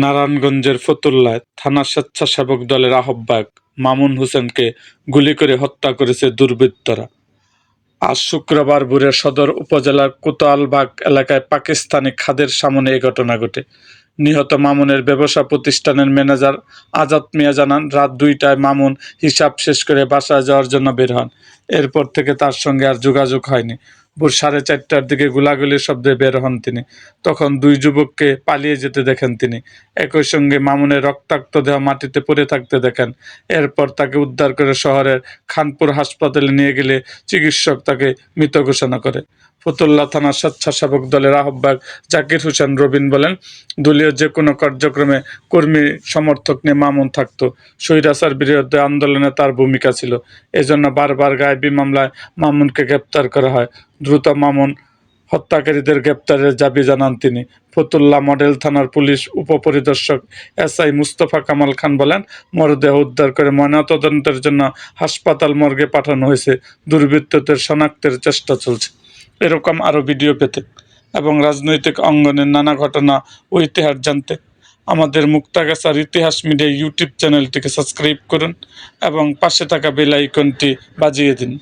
নারায়ণগঞ্জের ফতুল্লায় থানা স্বেচ্ছাসেবক দলের আহ্বায়ক মামুন হোসেনকে গুলি করে হত্যা করেছে দুর্বৃত্তরা। আজ শুক্রবার ভোরে সদর উপজেলার কোতোয়ালবাগ এলাকায় পাকিস্তানি খাদের সামনে এ ঘটনা ঘটে। নিহত মামুনের ব্যবসা প্রতিষ্ঠানের ম্যানেজার আজাদ মিয়া জানান, রাত দুইটায় মামুন হিসাব শেষ করে বাসায় যাওয়ার জন্য বের হন। এরপর থেকে তার সঙ্গে আর যোগাযোগ হয়নি। ভোর সাড়ে চারটার দিকে গোলাগুলির শব্দে বের হন তিনি। তখন দুই যুবককে পালিয়ে যেতে দেখেন তিনি। একই সঙ্গে মামুনের রক্তাক্ত দেহ মাটিতে পড়ে থাকতে দেখেন। এরপর তাকে উদ্ধার করে শহরের খানপুর হাসপাতালে নিয়ে গেলে চিকিৎসক তাকে মৃত ঘোষণা করে। ফতুল্লা থানার স্বেচ্ছাসেবক দলের আহ্বায়ক জাকির হোসেন রবিন বলেন, দলীয় যে কোনো কার্যক্রমে কর্মী সমর্থক নিয়ে মামুন থাকতো। স্বৈরাচার বিরুদ্ধে আন্দোলনে তার ভূমিকা ছিল। এজন্য বারবার গায়েবী মামলায় মামুনকে গ্রেপ্তার করা হয়। দ্রুত মামুন হত্যাকারীদের গ্রেপ্তারের দাবি জানান তিনি। ফতুল্লা মডেল থানার পুলিশ উপপরিদর্শক এস আই মুস্তফা কামাল খান বলেন, মরদেহ উদ্ধার করে ময়নাতদন্তের জন্য হাসপাতাল মর্গে পাঠানো হয়েছে। দুর্বৃত্তদের শনাক্তের চেষ্টা চলছে। এরকম আরও ভিডিও পেতে এবং রাজনৈতিক অঙ্গনের নানা ঘটনা ও ইতিহাস জানতে আমাদের মুক্তাগাছার ইতিহাস মিডিয়া ইউটিউব চ্যানেলটিকে সাবস্ক্রাইব করুন এবং পাশে থাকা বেল আইকনটি বাজিয়ে দিন।